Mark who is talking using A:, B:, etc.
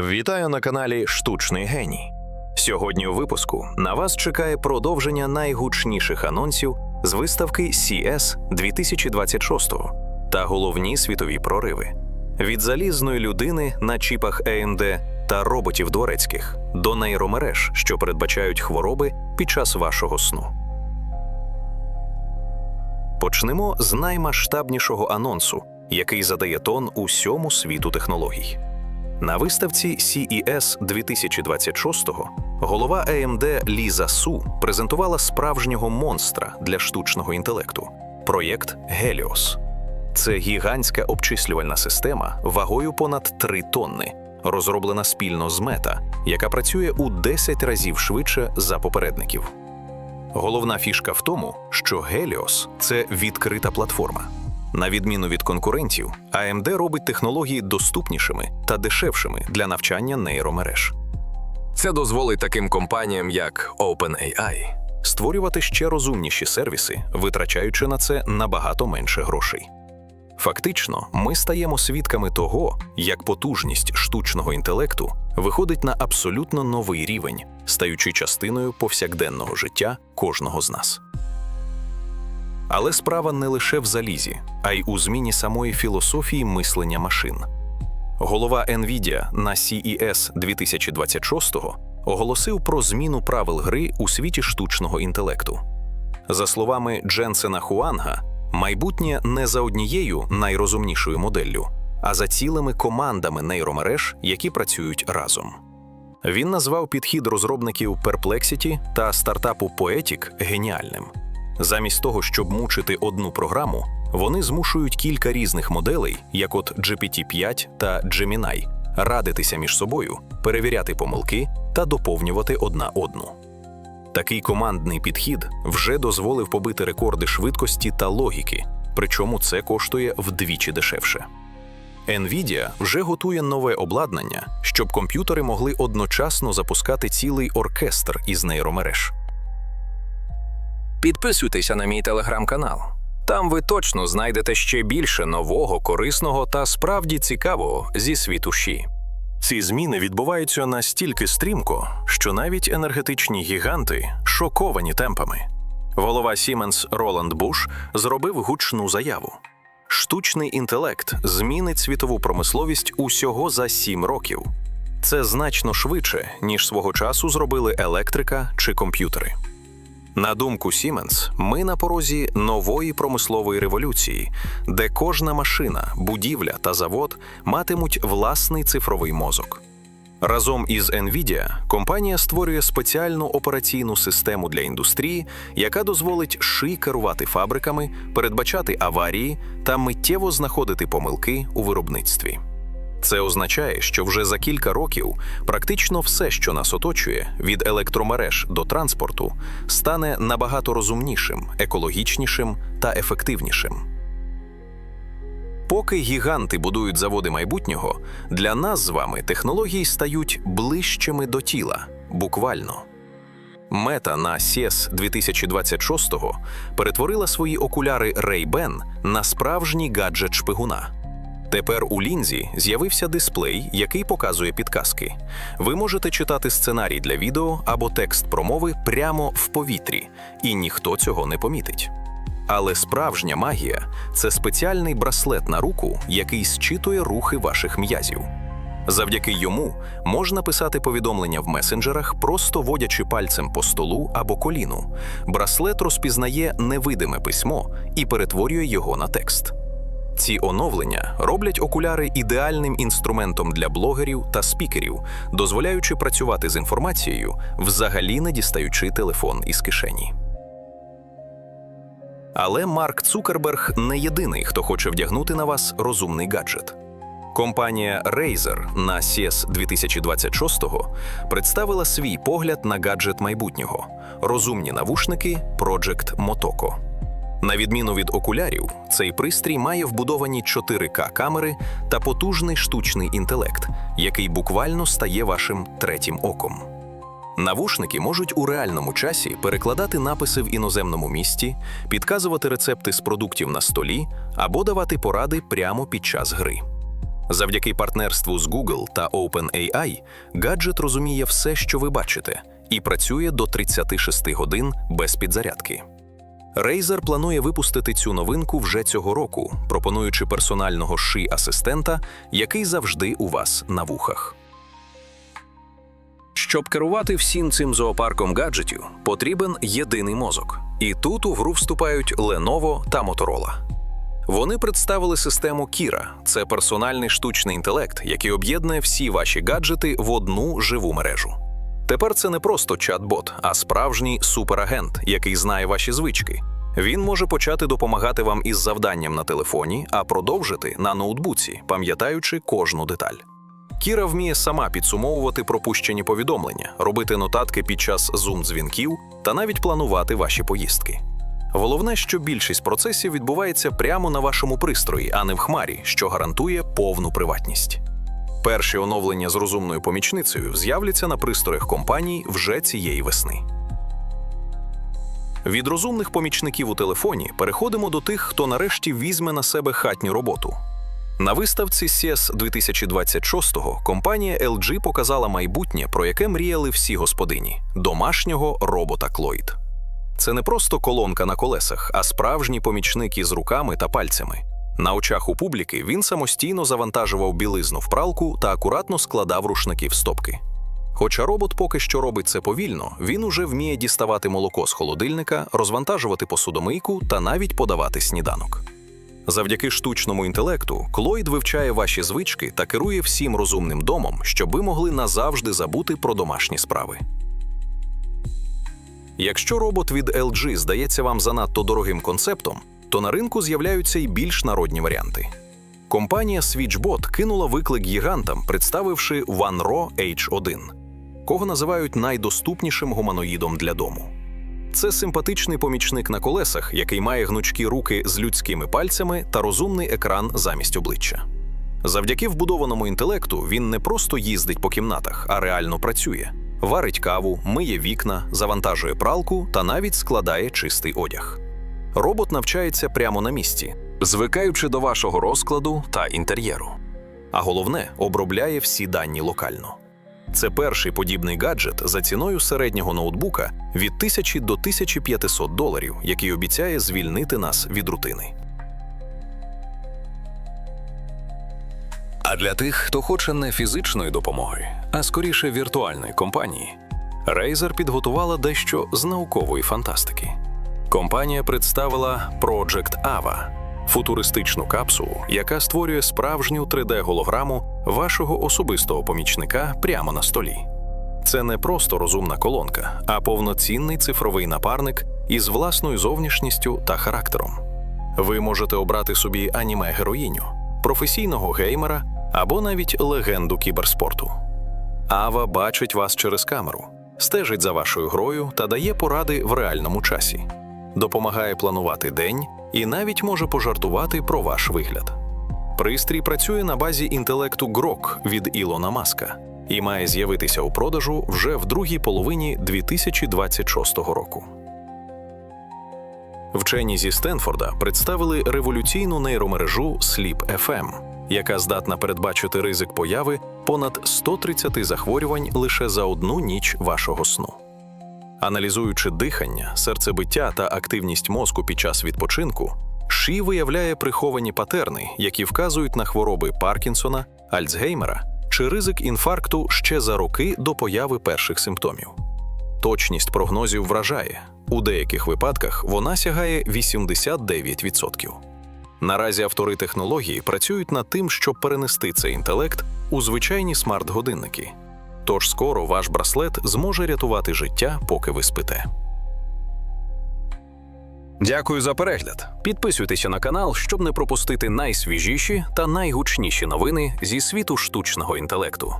A: Вітаю на каналі Штучний геній. Сьогодні у випуску на вас чекає продовження найгучніших анонсів з виставки CS 2026 та головні світові прориви від залізної людини на чіпах AMD та роботів дворецьких до нейромереж, що передбачають хвороби під час вашого сну. Почнемо з наймасштабнішого анонсу, який задає тон усьому світу технологій. На виставці CES 2026-го голова AMD Ліза Су презентувала справжнього монстра для штучного інтелекту проєкт Helios. Це гігантська обчислювальна система вагою понад 3 тонни, розроблена спільно з Мета, яка працює у 10 разів швидше за попередників. Головна фішка в тому, що Helios – це відкрита платформа. На відміну від конкурентів, AMD робить технології доступнішими та дешевшими для навчання нейромереж,
B: Це дозволить таким компаніям, як OpenAI.
A: створювати ще розумніші сервіси, витрачаючи на це набагато менше грошей. Фактично, ми стаємо свідками того, як потужність штучного інтелекту виходить на абсолютно новий рівень, стаючи частиною повсякденного життя кожного з нас. Але справа не лише в залізі, а й у зміні самої філософії мислення машин. Голова NVIDIA на CES 2026 оголосив про зміну правил гри у світі штучного інтелекту. За словами Дженсена Хуанга, майбутнє не за однією найрозумнішою моделлю, а за цілими командами нейромереж, які працюють разом. Він назвав підхід розробників Perplexity та стартапу Poetic геніальним. Замість того, щоб мучити одну програму, вони змушують кілька різних моделей, як от GPT-5 та Gemini, радитися між собою, перевіряти помилки та доповнювати одна одну. Такий командний підхід вже дозволив побити рекорди швидкості та логіки, причому це коштує вдвічі дешевше. Nvidia вже готує нове обладнання, щоб комп'ютери могли одночасно запускати цілий оркестр із нейромереж.
B: Підписуйтеся на мій телеграм-канал. Там ви точно знайдете ще більше нового, корисного та справді цікавого зі світу Ші.
A: Ці зміни відбуваються настільки стрімко, що навіть енергетичні гіганти шоковані темпами. Голова Siemens Роланд Буш зробив гучну заяву: штучний інтелект змінить світову промисловість усього за сім років. Це значно швидше, ніж свого часу зробили електрика чи комп'ютери. На думку Siemens, ми на порозі нової промислової революції, де кожна машина, будівля та завод матимуть власний цифровий мозок. Разом із Nvidia компанія створює спеціальну операційну систему для індустрії, яка дозволить ши керувати фабриками, передбачати аварії та миттєво знаходити помилки у виробництві. Це означає, що вже за кілька років практично все, що нас оточує, від електромереж до транспорту, стане набагато розумнішим, екологічнішим та ефективнішим. Поки гіганти будують заводи майбутнього, для нас з вами технології стають ближчими до тіла, буквально. Мета на CES 2026 перетворила свої окуляри Ray-Ban на справжній гаджет шпигуна. Тепер у лінзі з'явився дисплей, який показує підказки. Ви можете читати сценарій для відео або текст промови прямо в повітрі, і ніхто цього не помітить. Але справжня магія це спеціальний браслет на руку, який зчитує рухи ваших м'язів. Завдяки йому можна писати повідомлення в месенджерах, просто водячи пальцем по столу або коліну. Браслет розпізнає невидиме письмо і перетворює його на текст. Ці оновлення роблять окуляри ідеальним інструментом для блогерів та спікерів, дозволяючи працювати з інформацією, взагалі не дістаючи телефон із кишені. Але Марк Цукерберг не єдиний, хто хоче вдягнути на вас розумний гаджет. Компанія Razer на CES 2026 представила свій погляд на гаджет майбутнього розумні навушники Project Motoko. На відміну від окулярів, цей пристрій має вбудовані 4К камери та потужний штучний інтелект, який буквально стає вашим третім оком. Навушники можуть у реальному часі перекладати написи в іноземному місті, підказувати рецепти з продуктів на столі або давати поради прямо під час гри. Завдяки партнерству з Google та OpenAI гаджет розуміє все, що ви бачите, і працює до 36 годин без підзарядки. Razer планує випустити цю новинку вже цього року, пропонуючи персонального ши асистента, який завжди у вас на вухах.
B: Щоб керувати всім цим зоопарком гаджетів, потрібен єдиний мозок. І тут у гру вступають Lenovo та Motorola. Вони представили систему Kira – це персональний штучний інтелект, який об'єднує всі ваші гаджети в одну живу мережу. Тепер це не просто чат-бот, а справжній суперагент, який знає ваші звички. Він може почати допомагати вам із завданням на телефоні, а продовжити на ноутбуці, пам'ятаючи кожну деталь. Кіра вміє сама підсумовувати пропущені повідомлення, робити нотатки під час зум-дзвінків та навіть планувати ваші поїздки. Головне, що більшість процесів відбувається прямо на вашому пристрої, а не в хмарі, що гарантує повну приватність. Перші оновлення з розумною помічницею з'являться на пристроях компаній вже цієї весни. Від розумних помічників у телефоні переходимо до тих, хто нарешті візьме на себе хатню роботу. На виставці CES 2026-го компанія LG показала майбутнє, про яке мріяли всі господині домашнього робота Клойд. Це не просто колонка на колесах, а справжній помічник із руками та пальцями. На очах у публіки він самостійно завантажував білизну в пралку та акуратно складав рушники в стопки. Хоча робот поки що робить це повільно, він уже вміє діставати молоко з холодильника, розвантажувати посудомийку та навіть подавати сніданок. Завдяки штучному інтелекту Клойд вивчає ваші звички та керує всім розумним домом, щоб ви могли назавжди забути про домашні справи. Якщо робот від LG здається вам занадто дорогим концептом, то на ринку з'являються й більш народні варіанти. Компанія SwitchBot кинула виклик гігантам, представивши OneRo H1, кого називають найдоступнішим гуманоїдом для дому. Це симпатичний помічник на колесах, який має гнучкі руки з людськими пальцями та розумний екран замість обличчя. Завдяки вбудованому інтелекту він не просто їздить по кімнатах, а реально працює. Варить каву, миє вікна, завантажує пралку та навіть складає чистий одяг. Робот навчається прямо на місці, звикаючи до вашого розкладу та інтер'єру.
A: а головне обробляє всі дані локально. Це перший подібний гаджет за ціною середнього ноутбука від 1000 до 1500 доларів, який обіцяє звільнити нас від рутини.
B: А для тих, хто хоче не фізичної допомоги, а скоріше віртуальної компанії, Razer підготувала дещо з наукової фантастики. Компанія представила Project Ava – футуристичну капсулу, яка створює справжню 3D-голограму вашого особистого помічника прямо на столі. Це не просто розумна колонка, а повноцінний цифровий напарник із власною зовнішністю та характером. Ви можете обрати собі аніме-героїню, професійного геймера або навіть легенду кіберспорту. Ава бачить вас через камеру, стежить за вашою грою та дає поради в реальному часі, допомагає планувати день і навіть може пожартувати про ваш вигляд. Пристрій працює на базі інтелекту Grok від Ілона Маска і має з'явитися у продажу вже в другій половині 2026 року. Вчені зі Стенфорда представили революційну нейромережу Sleep-FM, яка здатна передбачити ризик появи понад 130 захворювань лише за одну ніч вашого сну. Аналізуючи дихання, серцебиття та активність мозку під час відпочинку, ШІ виявляє приховані патерни, які вказують на хвороби Паркінсона, Альцгеймера чи ризик інфаркту ще за роки до появи перших симптомів. Точність прогнозів вражає. У деяких випадках вона сягає 89%. Наразі автори технології працюють над тим, щоб перенести цей інтелект у звичайні смарт-годинники. Тож скоро ваш браслет зможе рятувати життя, поки ви спите. Дякую за перегляд. Підписуйтеся на канал, щоб не пропустити найсвіжіші та найгучніші новини зі світу штучного інтелекту.